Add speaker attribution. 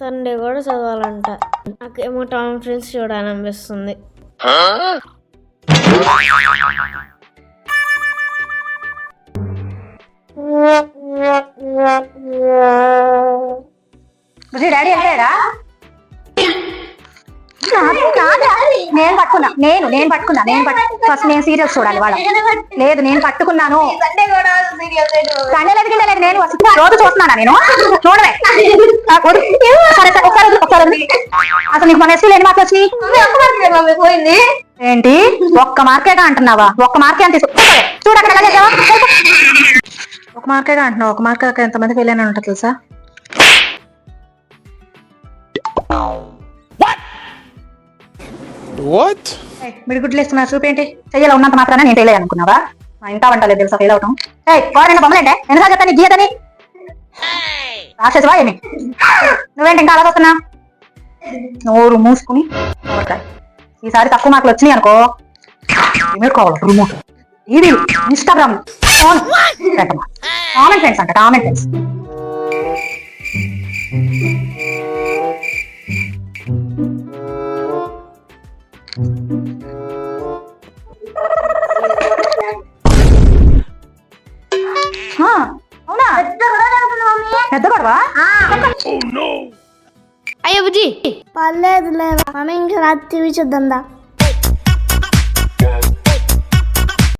Speaker 1: Sunday కూడా చదవాలంట. నాకేమో Tom friends చూడాలనిపిస్తుంది.
Speaker 2: అనిపిస్తుంది డాడీ వెళ్ళాడా నేను పట్టుకున్నా. నేను నేను పట్టుకున్నా. నేను ఫస్ట్ నేను సీరియల్స్ చూడాలి వాళ్ళ. లేదు నేను పట్టుకున్నాను. సండే లేదు లేదు నేను రోజు చూస్తున్నానా నేను. సరే సరే ఒకసారి. అసలు నీకు మన ఎస్సీలు ఎన్ని మార్కులు వచ్చినాయి?
Speaker 3: పోయింది.
Speaker 2: ఏంటి? ఒక్క మార్కేగా అంటున్నావా? ఒక్క మార్కే అని తీసు చూడు అక్కడ ఎలా చేసావా? ఒక మార్కేగా అంటున్నావు. ఒక మార్క్ ఎంతమంది అయినా ఉంటుంది తెలుసా?
Speaker 4: What?
Speaker 2: ఏయ్, మిడిగుడ్లు వేస్తున్నా చూపేంటి? చెయ్యాలి ఉన్నంత మాత్రాన నేను ఫెయిల్ అనుకున్నావా? మా ఇంట వంటలేదు తెలుసా ఫెయిల్ అవటం ఏ కోరైన బొమ్మలేంటే? ఎన్నిసార్లు చెప్తాను నీ గీయదని రాసేసవా ఏమి? నువ్వేంటి ఇంకా అలా వస్తున్నా నోరు మూసుకుని. ఈసారి తక్కువ మార్కులు వచ్చినాయి అనుకో. రిమోట్ కావాలి రిమోట్ ఇది ఇన్స్టాగ్రామ్ ఫోన్ కామెంట్ ఫ్రెండ్స్ అంట కామెంట్ ఫ్రెండ్స్ అవునా? పెద్ద గొడవ?
Speaker 1: అయ్యో బుజ్జి.
Speaker 3: పర్లేదు లేదా మమ్మీ ఇంకా రాత్రి చూద్దాం